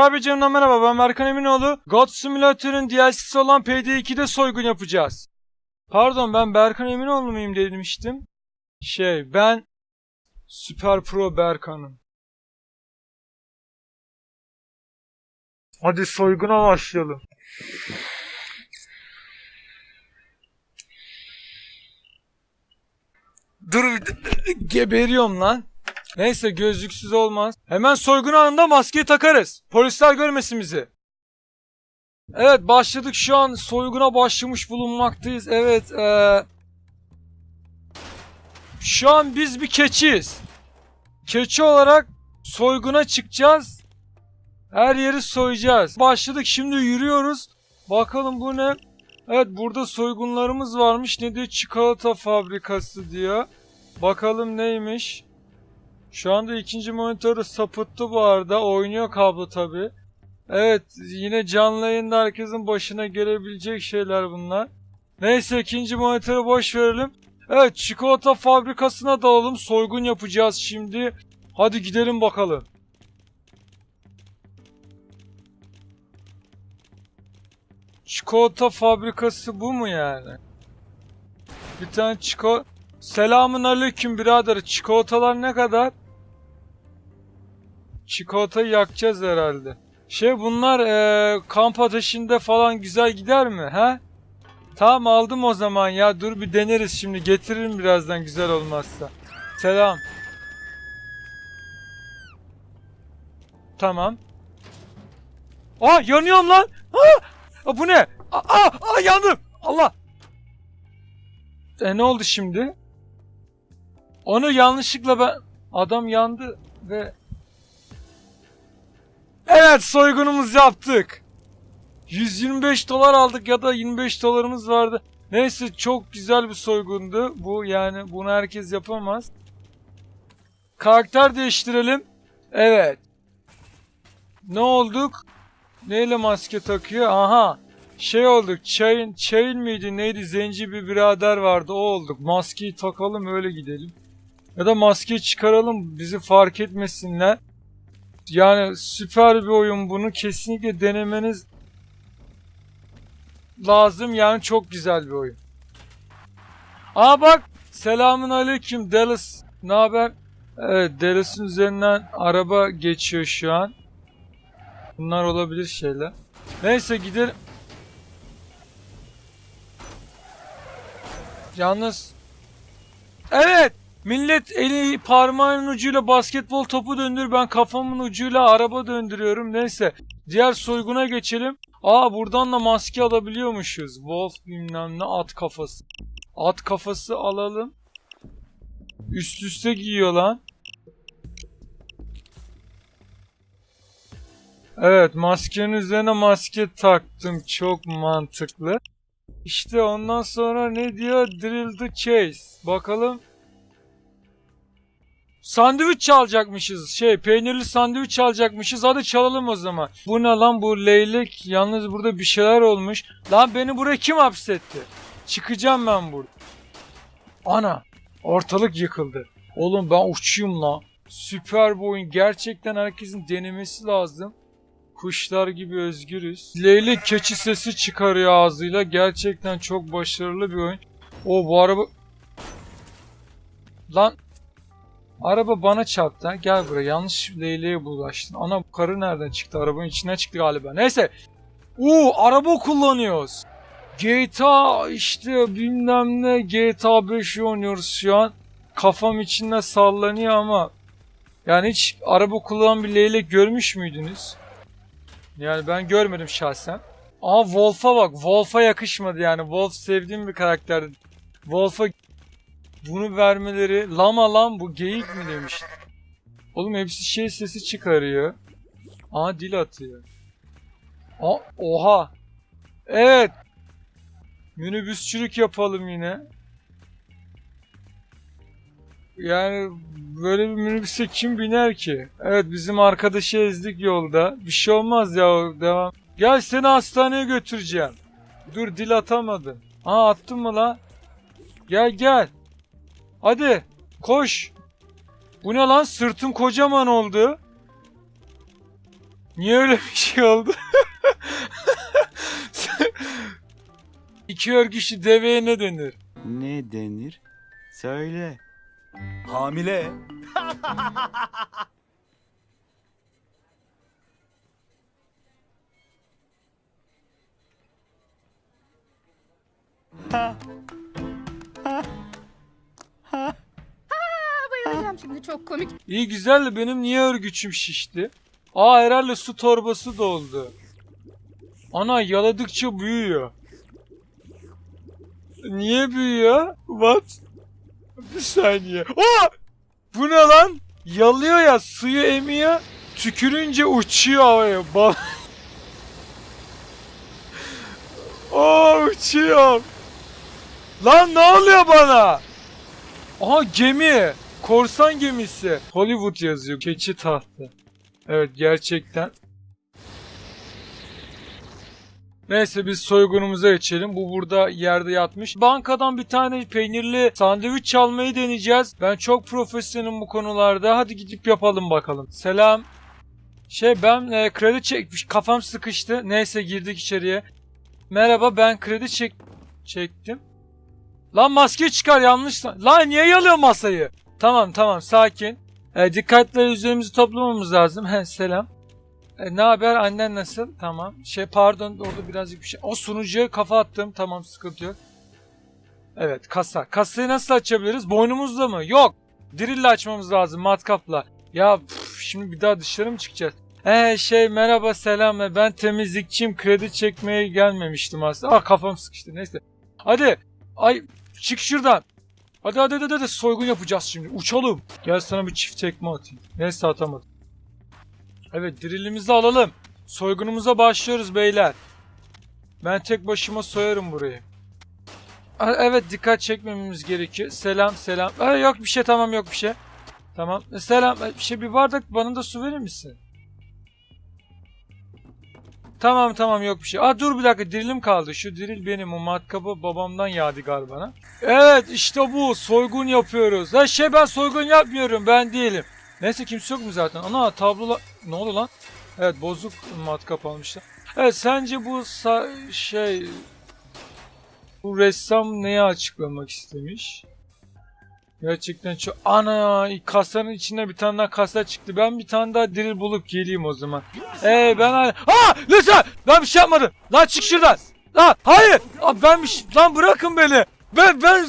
Trabe canına merhaba ben Berkan Eminoğlu. God Simulator'ın DLC'si olan PD2'de soygun yapacağız. Pardon ben Berkan Eminoğlu muyum demiştim. Şey ben Süper Pro Berkan'ım. Hadi soyguna başlayalım. Dur geberiyorum lan. Neyse gözlüksüz olmaz. Hemen soygun anında maskeyi takarız. Polisler görmesin bizi. Evet başladık şu an soyguna başlamış bulunmaktayız. Evet eee şu an biz bir keçiyiz. Keçi olarak soyguna çıkacağız. Her yeri soyacağız. Başladık şimdi yürüyoruz. Bakalım bu ne? Evet burada soygunlarımız varmış. Ne diyor? Çikolata fabrikası diyor. Bakalım neymiş? Şu anda ikinci monitörü sapıttı bu arada. Oynuyor kablo tabi. Evet yine canlı yayında herkesin başına gelebilecek şeyler bunlar. Neyse ikinci monitörü boş verelim. Evet çikolata fabrikasına dalalım. Soygun yapacağız şimdi. Hadi gidelim bakalım. Çikolata fabrikası bu mu yani? Bir tane çikolata... Selamun aleyküm birader. Çikolatalar ne kadar? Çikolatayı yakacağız herhalde. Şey bunlar eee, kamp ateşinde falan güzel gider mi? He? Tamam aldım o zaman ya. Dur bir deneriz şimdi. Getiririm birazdan güzel olmazsa. Selam. Tamam. Aa yanıyorum lan. Aa! Bu ne? Aa, aa, yandım. Allah. E ne oldu şimdi? Onu yanlışlıkla ben... Adam yandı ve... Evet soygunumuzu yaptık. 125 dolar aldık ya da 25 dolarımız vardı. Neyse çok güzel bir soygundu. Bu yani bunu herkes yapamaz. Karakter değiştirelim. Evet. Ne olduk? Neyle maske takıyor? Aha. Şey olduk. Çayın, çayın mıydı neydi? Zenci bir birader vardı. O olduk. Maskeyi takalım öyle gidelim. Ya da maskeyi çıkaralım bizi fark etmesinler. Yani süper bir oyun bunu kesinlikle denemeniz lazım yani çok güzel bir oyun. Aa bak selamun aleyküm Dallas ne haber? Evet Dallas'ın üzerinden araba geçiyor şu an. Bunlar olabilir şeyler. Neyse gidelim. Yalnız Evet Millet eli parmağının ucuyla basketbol topu döndür. Ben kafamın ucuyla araba döndürüyorum. Neyse. Diğer soyguna geçelim. Aa buradan da maske alabiliyormuşuz. Wolf bilmem ne at kafası. At kafası alalım. Üst üste giyiyor lan. Evet maskenin üzerine maske taktım. Çok mantıklı. İşte ondan sonra ne diyor? Drill the chase. Bakalım. Sandviç çalacakmışız. Şey peynirli sandviç çalacakmışız. Hadi çalalım o zaman. Bu ne lan bu leylek? Yalnız burada bir şeyler olmuş. Lan beni buraya kim hapsetti? Çıkacağım ben burada. Ana. Ortalık yıkıldı. Oğlum ben uçuyum lan. Süper bir oyun. Gerçekten herkesin denemesi lazım. Kuşlar gibi özgürüz. Leylek keçi sesi çıkarıyor ağzıyla. Gerçekten çok başarılı bir oyun. O bu araba... Lan Araba bana çarptı. Gel buraya. Yanlış leyleğe bulaştın. Ana karı nereden çıktı? Arabanın içine çıktı galiba. Neyse. Uuu araba kullanıyoruz. GTA işte bilmem ne GTA 5 oynuyoruz şu an. Kafam içinde sallanıyor ama yani hiç araba kullanan bir leylek görmüş müydünüz? Yani ben görmedim şahsen. Aa Wolf'a bak. Wolf'a yakışmadı yani. Wolf sevdiğim bir karakter. Wolf'a bunu vermeleri lama lan bu geyik mi demiş. Oğlum hepsi şey sesi çıkarıyor. Aa dil atıyor. Aa, oha. Evet. Minibüsçülük yapalım yine. Yani böyle bir minibüse kim biner ki? Evet bizim arkadaşı ezdik yolda. Bir şey olmaz ya devam. Gel seni hastaneye götüreceğim. Dur dil atamadım. Aa attın mı la? Gel gel. Hadi koş. Bu ne lan sırtım kocaman oldu. Niye öyle bir şey oldu? İki örgüçlü deveye ne denir? Ne denir? Söyle. Hamile. Bayılacağım şimdi çok komik. İyi güzel de benim niye örgüçüm şişti? Aa herhalde su torbası doldu. Ana yaladıkça büyüyor. Niye büyüyor? What? Bir saniye. Aa! Bu ne lan? Yalıyor ya suyu emiyor. Tükürünce uçuyor havaya. Bal Oo uçuyor. Lan ne oluyor bana? Aha gemi. Korsan gemisi. Hollywood yazıyor. Keçi tahtı. Evet gerçekten. Neyse biz soygunumuza geçelim. Bu burada yerde yatmış. Bankadan bir tane peynirli sandviç çalmayı deneyeceğiz. Ben çok profesyonelim bu konularda. Hadi gidip yapalım bakalım. Selam. Şey ben e, kredi çekmiş. Kafam sıkıştı. Neyse girdik içeriye. Merhaba ben kredi çek çektim. Lan maske çıkar yanlış. Lan niye yalıyor masayı? Tamam tamam sakin. E, dikkatleri üzerimizi toplamamız lazım. He selam. E, ne haber annen nasıl? Tamam. Şey pardon orada birazcık bir şey. O sunucuya kafa attım. Tamam sıkıntı yok. Evet kasa. Kasayı nasıl açabiliriz? Boynumuzla mı? Yok. Dirille açmamız lazım matkapla. Ya püf, şimdi bir daha dışarı mı çıkacağız? Ee şey merhaba selam. E, Ben temizlikçiyim. Kredi çekmeye gelmemiştim aslında. Ah kafam sıkıştı. Neyse. Hadi. Ay çık şuradan. Hadi hadi hadi hadi soygun yapacağız şimdi. Uçalım. Gel sana bir çift tekme atayım. Neyse atamadım. Evet drillimizi alalım. Soygunumuza başlıyoruz beyler. Ben tek başıma soyarım burayı. Evet dikkat çekmememiz gerekiyor. Selam selam. Aa, yok bir şey tamam yok bir şey. Tamam. E, Selam. E, Bir şey bir bardak bana da su verir misin? Tamam tamam yok bir şey. Aa dur bir dakika dirilim kaldı. Şu diril benim o matkabı babamdan yadigar bana. Evet işte bu soygun yapıyoruz. Ha şey ben soygun yapmıyorum ben değilim. Neyse kimse yok mu zaten? Ana tablolar... Ne oldu lan? Evet bozuk matkap almışlar. Evet sence bu şey... Bu ressam neyi açıklamak istemiş? Gerçekten çok... Ana kasanın içinde bir tane daha kasa çıktı. Ben bir tane daha diril bulup geleyim o zaman. Ee ben... Aa lütfen! Ben bir şey yapmadım. Lan çık şuradan. Lan hayır! Aa, ben bir şey... Lan bırakın beni. Ben ben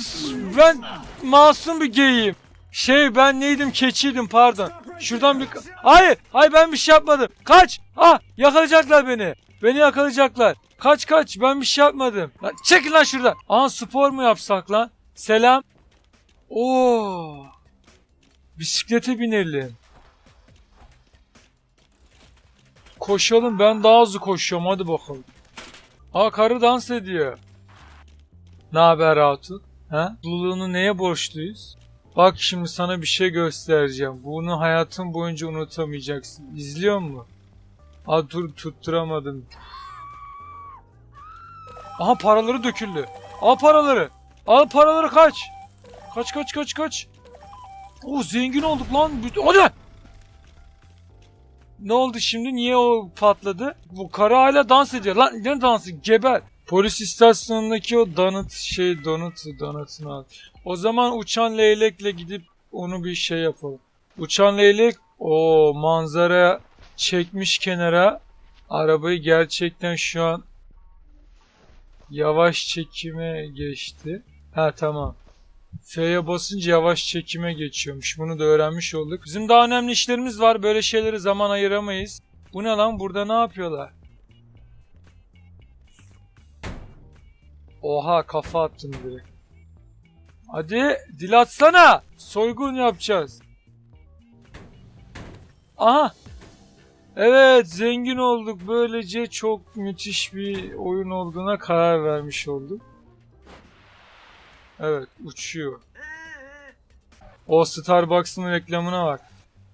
ben masum bir geyiyim. Şey ben neydim keçiydim pardon. Şuradan bir... Hayır! Hayır ben bir şey yapmadım. Kaç! Ah! Yakalayacaklar beni. Beni yakalayacaklar. Kaç kaç ben bir şey yapmadım. Lan, çekil lan şuradan. Aa spor mu yapsak lan? Selam. Oo. Bisiklete binelim. Koşalım ben daha hızlı koşuyorum hadi bakalım. Aa karı dans ediyor. Ne haber Hatun? Ha? Mutluluğunu neye borçluyuz? Bak şimdi sana bir şey göstereceğim. Bunu hayatın boyunca unutamayacaksın. İzliyor mu? Aa dur tutturamadım. Aha paraları döküldü. Al paraları. Al paraları kaç. Kaç kaç kaç kaç. Oo zengin olduk lan. Hadi. Ne oldu şimdi? Niye o patladı? Bu karı hala dans ediyor. Lan ne dansı? Geber. Polis istasyonundaki o donut şey donut donutunu al. O zaman uçan leylekle gidip onu bir şey yapalım. Uçan leylek o manzara çekmiş kenara. Arabayı gerçekten şu an yavaş çekime geçti. Ha tamam. F'ye basınca yavaş çekime geçiyormuş. Bunu da öğrenmiş olduk. Bizim daha önemli işlerimiz var. Böyle şeyleri zaman ayıramayız. Bu ne lan? Burada ne yapıyorlar? Oha kafa attım direkt. Hadi dil atsana. Soygun yapacağız. Aha. Evet zengin olduk. Böylece çok müthiş bir oyun olduğuna karar vermiş olduk. Evet uçuyor. O Starbucks'ın reklamına bak.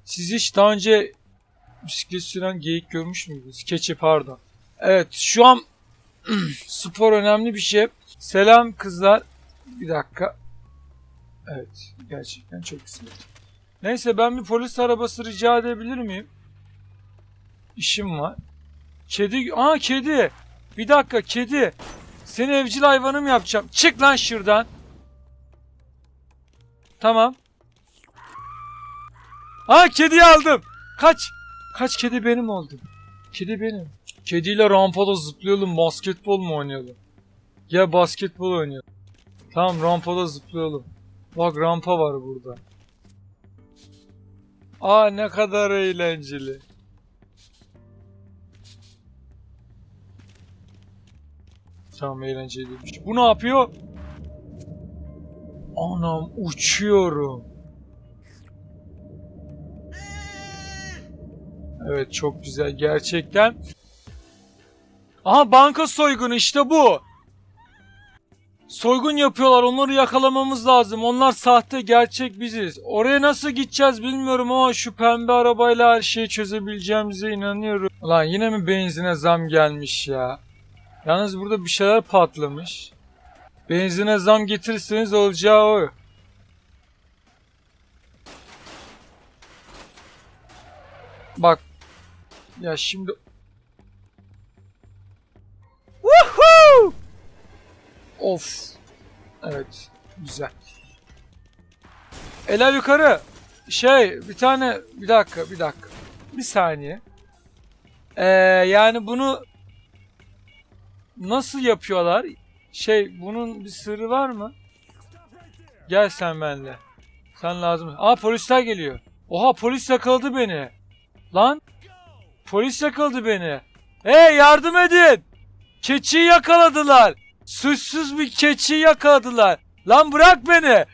Siz hiç daha önce bisiklet süren geyik görmüş müydünüz? Keçi pardon. Evet şu an spor önemli bir şey. Selam kızlar. Bir dakika. Evet gerçekten çok güzel. Neyse ben bir polis arabası rica edebilir miyim? İşim var. Kedi... Aa kedi. Bir dakika kedi. Seni evcil hayvanım yapacağım. Çık lan şuradan. Tamam. Aa kediyi aldım. Kaç. Kaç kedi benim oldu. Kedi benim. Kediyle rampada zıplayalım. Basketbol mu oynayalım? Gel basketbol oynayalım. Tamam rampada zıplayalım. Bak rampa var burada. Aa ne kadar eğlenceli. Tamam eğlenceliymiş. Bu ne yapıyor? Anam uçuyorum. Evet çok güzel gerçekten. Aha banka soygunu işte bu. Soygun yapıyorlar onları yakalamamız lazım. Onlar sahte gerçek biziz. Oraya nasıl gideceğiz bilmiyorum ama şu pembe arabayla her şeyi çözebileceğimize inanıyorum. Lan yine mi benzine zam gelmiş ya? Yalnız burada bir şeyler patlamış. Benzine zam getirirseniz olacağı o. Bak. Ya şimdi... Woohoo! Of. Evet. Güzel. Eller yukarı. Şey bir tane bir dakika bir dakika. Bir saniye. Ee, yani bunu nasıl yapıyorlar? Şey bunun bir sırrı var mı? Gel sen benimle. Sen lazım. Aa polisler geliyor. Oha polis yakaladı beni. Lan. Polis yakaladı beni. Hey yardım edin. Keçiyi yakaladılar. Suçsuz bir keçiyi yakaladılar. Lan bırak beni.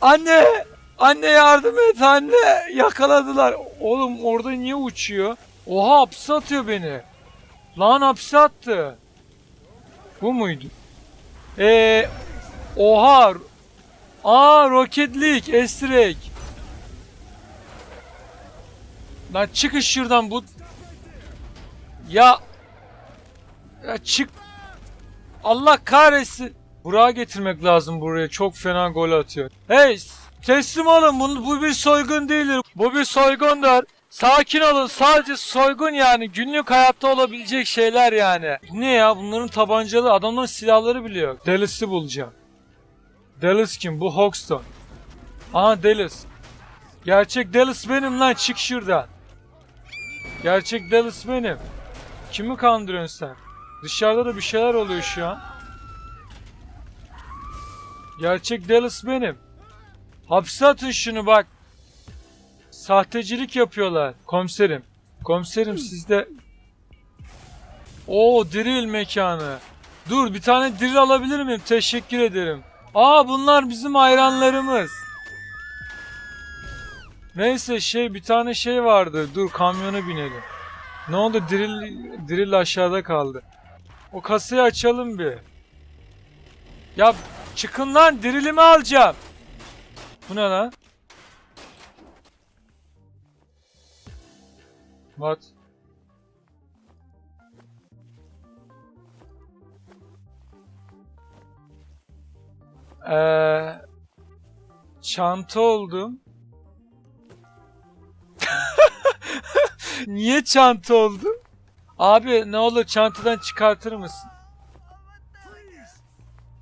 Anne. Anne yardım et anne. Yakaladılar. Oğlum orada niye uçuyor? Oha hapse atıyor beni. Lan hapse attı. Bu muydu? Eee oha. Aa Rocket League. Lan çıkın şuradan bu. Ya. Ya çık. Allah kahretsin. Burak'ı getirmek lazım buraya. Çok fena gol atıyor. Hey teslim olun. Bu, bu bir soygun değildir. Bu bir soygundur. Sakin olun. Sadece soygun yani. Günlük hayatta olabilecek şeyler yani. Ne ya? Bunların tabancalı. Adamların silahları biliyor. Dallas'ı bulacağım. Dallas kim? Bu Hoxton. Aha Dallas. Gerçek Dallas benim lan. Çık şuradan. Gerçek Dallas benim. Kimi kandırıyorsun sen? Dışarıda da bir şeyler oluyor şu an. Gerçek Dallas benim. Hapse atın şunu bak. Sahtecilik yapıyorlar. Komiserim. Komiserim sizde... Oo drill mekanı. Dur bir tane drill alabilir miyim? Teşekkür ederim. Aa bunlar bizim hayranlarımız. Neyse şey bir tane şey vardı. Dur kamyona binelim. Ne oldu? Drill, drill aşağıda kaldı. O kasayı açalım bir. Ya çıkın lan drillimi alacağım. Bu ne lan? What? Ee, çanta oldum. Niye çanta oldum? Abi ne olur çantadan çıkartır mısın?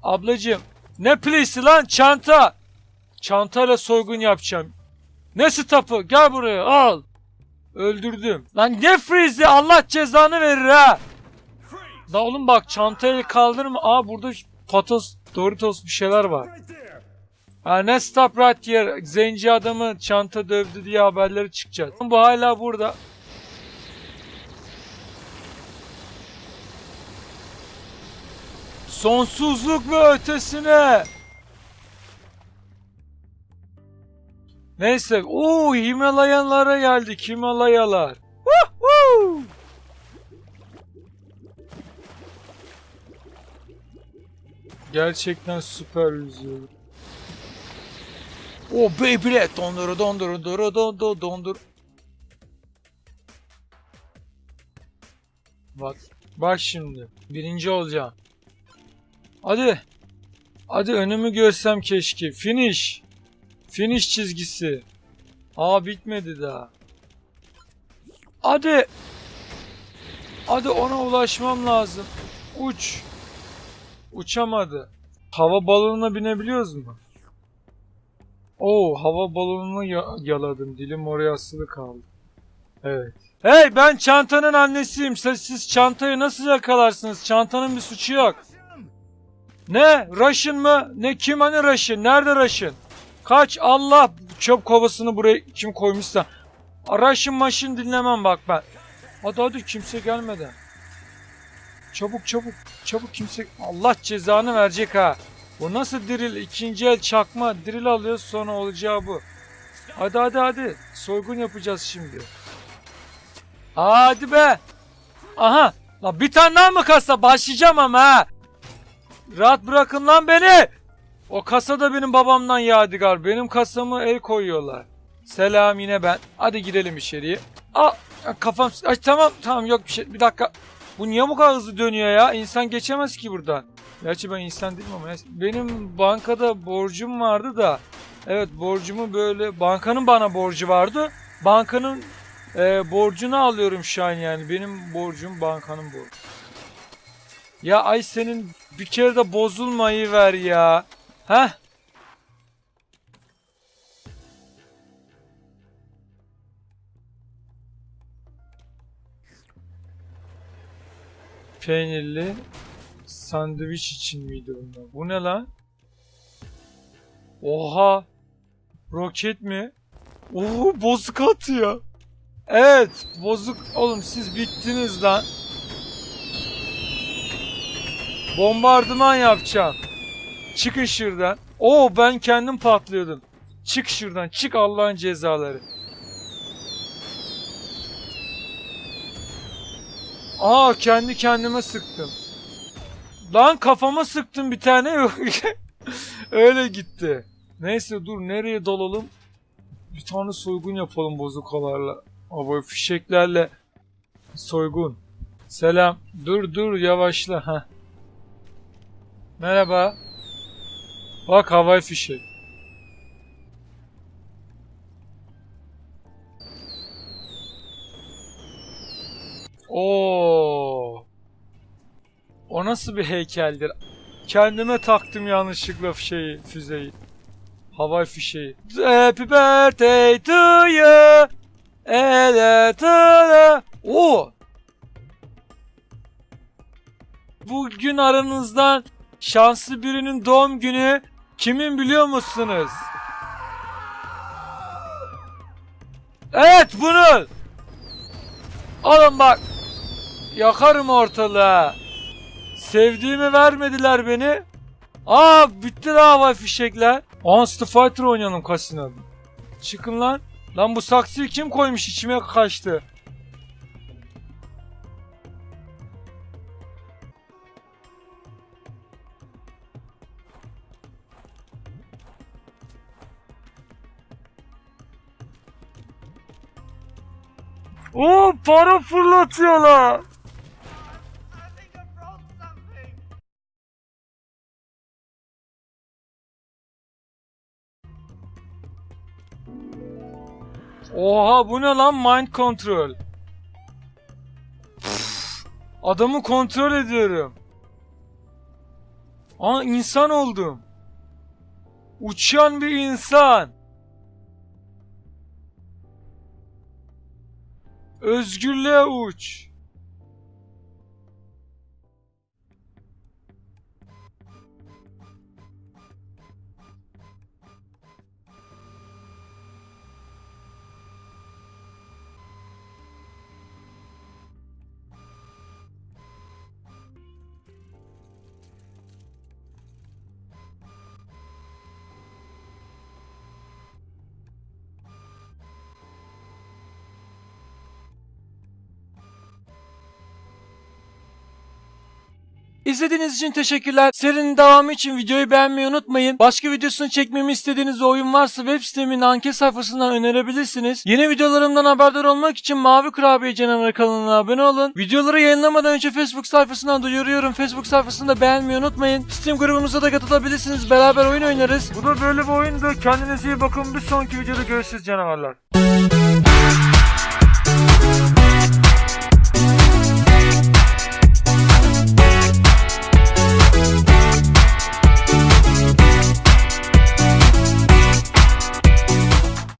Ablacığım. Ne please'i lan çanta. Çantayla soygun yapacağım. Ne stop'u gel buraya al. Öldürdüm. Lan ne freeze'i Allah cezanı verir ha. Da oğlum bak çantayı kaldırma. Aa burada patos, Doritos bir şeyler var. Ha ne stop right here. Zenci adamı çanta dövdü diye haberleri çıkacak. Bu hala burada. Sonsuzluk ve ötesine. Neyse. Oo Himalayalara geldik. Himalayalar. Woohoo! Gerçekten süper yüzüyor. Oh baby red. Dondur dondur dondur dondur dondur. Bak. Bak şimdi. Birinci olacağım. Hadi. Hadi önümü görsem keşke. Finish. Finish çizgisi. Aa bitmedi daha. Hadi. Hadi ona ulaşmam lazım. Uç. Uçamadı. Hava balonuna binebiliyoruz mu? Oo, hava balonunu ya- yaladım. Dilim oraya asılı kaldı. Evet. Hey ben çantanın annesiyim. Siz, siz çantayı nasıl yakalarsınız? Çantanın bir suçu yok. Ne? Russian mı? Ne kim hani Russian? Nerede Russian? Kaç Allah çöp kovasını buraya kim koymuşsa. Russian maşın dinlemem bak ben. Hadi hadi kimse gelmeden. Çabuk çabuk çabuk kimse Allah cezanı verecek ha. Bu nasıl diril? İkinci el çakma diril alıyoruz sonra olacağı bu. Hadi hadi hadi. Soygun yapacağız şimdi. Hadi be. Aha. La bir tane daha mı kasa? Başlayacağım ama ha. Rahat bırakın lan beni. O kasa da benim babamdan yadigar. Benim kasamı el koyuyorlar. Selam yine ben. Hadi girelim içeriye. Aa kafam... Ay, tamam tamam yok bir şey. Bir dakika. Bu niye bu kadar hızlı dönüyor ya? İnsan geçemez ki buradan. Gerçi ben insan değilim ama. Benim bankada borcum vardı da. Evet borcumu böyle... Bankanın bana borcu vardı. Bankanın e, borcunu alıyorum şu an yani. Benim borcum bankanın borcu. Ya ay senin bir kere de bozulmayı ver ya. Heh. Peynirli sandviç için miydi bunlar? Bu ne lan? Oha! Roket mi? Oo bozuk atıyor. Evet bozuk. Oğlum siz bittiniz lan. Bombardıman yapacağım. Çıkın şuradan. Oo ben kendim patlıyordum. Çık şuradan. Çık Allah'ın cezaları. Aa kendi kendime sıktım. Lan kafama sıktım bir tane yok. Öyle gitti. Neyse dur nereye dalalım? Bir tane soygun yapalım bozukalarla. Aa, fişeklerle soygun. Selam. Dur dur yavaşla. ha. Merhaba. Bak havai fişek. Oo. O nasıl bir heykeldir? Kendime taktım yanlışlıkla şeyi, füzeyi. Havai fişeği. Happy birthday to you. Ele you. Oo. Bugün aranızdan şanslı birinin doğum günü kimin biliyor musunuz? Evet bunu. Alın bak. Yakarım ortalığı. Sevdiğimi vermediler beni. Aa bitti la havai fişekler. Street Fighter oynayalım kasinoda. Çıkın lan. Lan bu saksıyı kim koymuş içime kaçtı. Oo para fırlatıyorlar. Oha bu ne lan mind control. Adamı kontrol ediyorum. Aa insan oldum. Uçan bir insan. Özgürlüğe uç. İzlediğiniz için teşekkürler. Serinin devamı için videoyu beğenmeyi unutmayın. Başka videosunu çekmemi istediğiniz oyun varsa web sitemin anket sayfasından önerebilirsiniz. Yeni videolarımdan haberdar olmak için Mavi Kurabiye Canavarı kanalına abone olun. Videoları yayınlamadan önce Facebook sayfasından duyuruyorum. Facebook sayfasını da beğenmeyi unutmayın. Steam grubumuza da katılabilirsiniz. Beraber oyun oynarız. Bu da böyle bir oyundu. Kendinize iyi bakın. Bir sonraki videoda görüşürüz canavarlar.